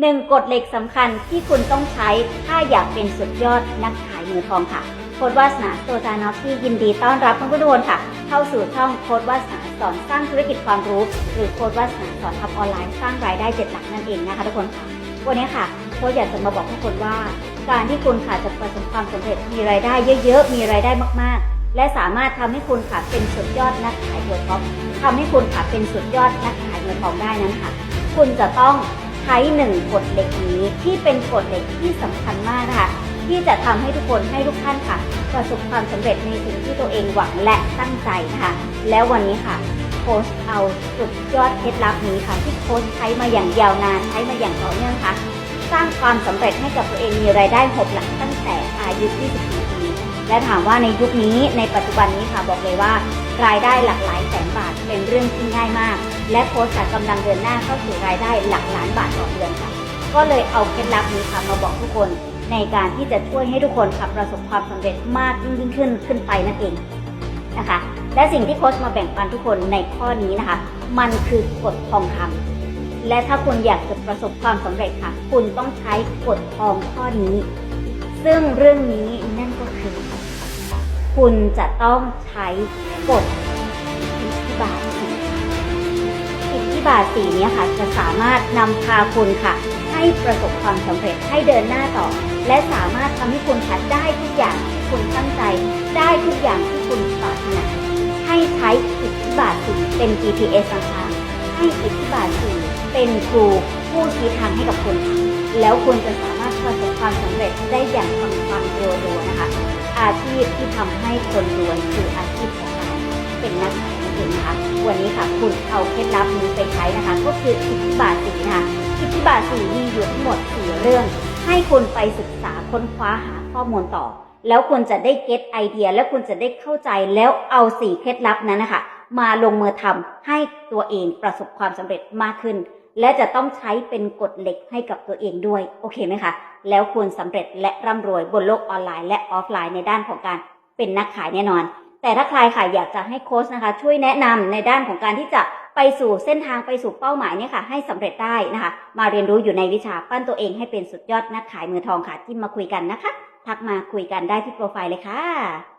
หนึ่งกฎเหล็กสำคัญที่คุณต้องใช้ถ้าอยากเป็นสุดยอดนักขายมือทองค่ะ โค้ดวาสนาโตจานอฟที่ยินดีต้อนรับทุกคนค่ะ เข้าสู่ช่องโค้ดวาสนาสอนสร้างธุรกิจความรู้ หรือโค้ดวาสนาสอนทำออนไลน์สร้างรายได้เจ็ดหลักนั่นเองนะคะทุกคนค่ะวันนี้ค่ะโค้ดอยากจะมาบอกทุกคนว่า การที่คุณค่ะจะประสบความสำเร็จมีรายได้เยอะๆมีรายได้มากๆ และสามารถทำให้คุณค่ะเป็นสุดยอดนักขายเงินทองทำให้คุณค่ะเป็นสุดยอดนักขายเงินทองได้นั้นค่ะ คุณจะต้อง ใช้หนึ่งกฎเหล็กนี้ที่เป็นกฎเหล็กที่สำคัญมากนะคะที่จะทำให้ทุกคนให้ทุกท่านค่ะ ประสบความสำเร็จในสิ่งที่ตัวเองหวังและตั้งใจนะคะ แล้ววันนี้ค่ะโค้ชเอาสุดยอดเคล็ดลับนี้ค่ะ ที่โค้ชใช้มาอย่างยาวนานใช้มาอย่างต่อเนื่องค่ะ สร้างความสำเร็จให้กับตัวเองมีรายได้หกหลักตั้งแต่อายุ 24 ปี และถามว่าในยุคนี้ในปัจจุบันนี้ค่ะบอกเลยว่า รายได้หลักหลายแสนบาทเป็นเรื่องที่ง่ายมาก และโค้ชค่ะกำลังเดินหน้าเข้าสู่รายได้หลักล้านบาทต่อเดือนค่ะ ก็เลยเอาเคล็ดลับนี้ค่ะมาบอกทุกคนในการที่จะช่วยให้ทุกคนค่ะประสบความสำเร็จมากยิ่งขึ้นขึ้นไปนั่นเองนะคะ และสิ่งที่โค้ชมาแบ่งปันทุกคนในข้อนี้นะคะ มันคือกฎทองคำและถ้าคุณอยากจะประสบความสำเร็จค่ะ คุณต้องใช้กฎทองข้อนี้ ซึ่งเรื่องนี้นั่นก็คือ คุณจะต้องใช้กฎ บาทสีนี้ค่ะจะสามารถนำพาคุณค่ะ ให้ประสบความสำเร็จให้เดินหน้าต่อ และสามารถทำให้คุณค่ะได้ทุกอย่างที่คุณตั้งใจ ได้ทุกอย่างที่คุณปรารถนาให้ใช้อิทธิบาทสีเป็น GPS ต่างๆให้อิทธิบาทสีเป็นครูผู้ชี้ทางให้กับคุณค่ะแล้วคุณจะสามารถประสบความสำเร็จได้อย่างปังๆรัวๆนะคะ อาชีพที่ทำให้คนรวยคืออาชีพ วันนี้ค่ะคุณเอาเคล็ดลับนี้ไปใช้นะคะ ก็คืออิทธิบาทสีนะคะอิทธิบาทสีมีอยู่ทั้งหมดสี่เรื่อง ให้คุณไปศึกษาค้นคว้าหาข้อมูลต่อ แล้วคุณจะได้เก็ตไอเดีย และคุณจะได้เข้าใจแล้วเอาสี่เคล็ดลับนั้นนะคะมาลงมือทำให้ตัวเองประสบความสำเร็จมากขึ้น และจะต้องใช้เป็นกฎเหล็กให้กับตัวเองด้วย โอเคไหมคะ แล้วคุณสำเร็จและร่ำรวยบนโลกออนไลน์และออฟไลน์ในด้านของการเป็นนักขายแน่นอน แต่ถ้าใครค่ะอยากจะให้โค้ชนะคะ ช่วยแนะนำในด้านของการที่จะไปสู่เส้นทางไปสู่เป้าหมายเนี่ยค่ะ ให้สำเร็จได้นะคะ มาเรียนรู้อยู่ในวิชาปั้นตัวเองให้เป็นสุดยอดนักขายมือทองค่ะที่มาคุยกันนะคะ ทักมาคุยกันได้ที่โปรไฟล์เลยค่ะ